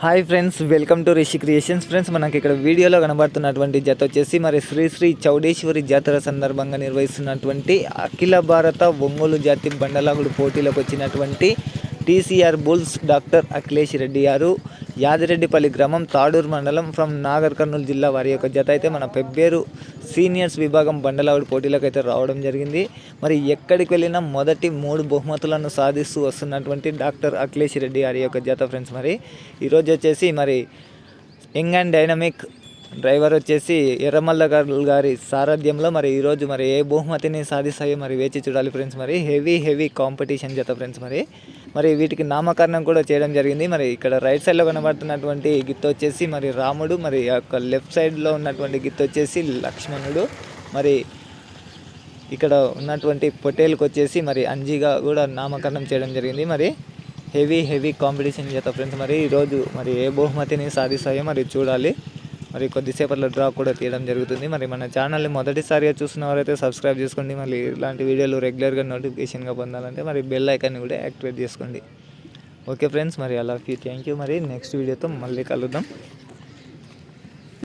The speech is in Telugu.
Hi friends welcome to Rishi creations. Friends మనకి ఇక్కడ వీడియోలో కనబడుతున్నటువంటి జత వచ్చేసి మరి శ్రీ శ్రీ చౌడేశ్వరి జాతర సందర్భంగా నిర్వహిస్తున్నటువంటి అఖిల భారత ఒంగోలు జాతి బండలాగుడు పోటీలకు వచ్చినటువంటి TCR bulls doctor Akhilesh Reddy garu. Yadireddypalli గ్రామం తాడూరు మండలం ఫ్రమ్ నాగర్ కర్నూలు జిల్లా వారి యొక్క జత అయితే మన పెబ్బేరు సీనియర్స్ విభాగం బండలాగుడు పోటీలకు అయితే రావడం జరిగింది. మరి ఎక్కడికి వెళ్ళినా మొదటి మూడు బహుమతులను సాధిస్తూ వస్తున్నటువంటి డాక్టర్ అఖిలేష్ రెడ్డి గారి యొక్క జత ఫ్రెండ్స్ మరి. ఈరోజు వచ్చేసి మరి యంగ్ అండ్ డైనమిక్ డ్రైవర్ వచ్చేసి ఎర్రమల్ల గారు గారి సారథ్యంలో మరి ఈరోజు మరి ఏ బహుమతిని సాధిస్తాయో మరి వేచి చూడాలి ఫ్రెండ్స్ మరి. హెవీ హెవీ కాంపిటీషన్ జత ఫ్రెండ్స్ మరి. మరి వీటికి నామకరణం కూడా చేయడం జరిగింది. మరి ఇక్కడ రైట్ సైడ్లో కనబడుతున్నటువంటి గిత్త వచ్చేసి మరి రాముడు మరి యొక్క లెఫ్ట్ సైడ్లో ఉన్నటువంటి గిత్త వచ్చేసి లక్ష్మణుడు. మరి ఇక్కడ ఉన్నటువంటి పొటేల్కి వచ్చేసి మరి అంజీగా కూడా నామకరణం చేయడం జరిగింది. మరి హెవీ హెవీ కాంపిటీషన్ చేత ఫ్రెండ్స్ మరి. ఈరోజు మరి ఏ బహుమతిని సాధిస్తాయో మరి చూడాలి. మరి కొద్దిసేపట్లో డ్రా కూడా తీయడం జరుగుతుంది. మరి మన ఛానల్ని మొదటిసారిగా చూసిన వారైతే సబ్స్క్రైబ్ చేసుకోండి. మళ్ళీ ఇలాంటి వీడియోలు రెగ్యులర్గా నోటిఫికేషన్గా పొందాలంటే మరి బెల్ ఐకాన్ని కూడా యాక్టివేట్ చేసుకోండి. ఓకే ఫ్రెండ్స్ మరి అలా. థ్యాంక్ యూ మరి నెక్స్ట్ వీడియోతో మళ్ళీ కలుద్దాం.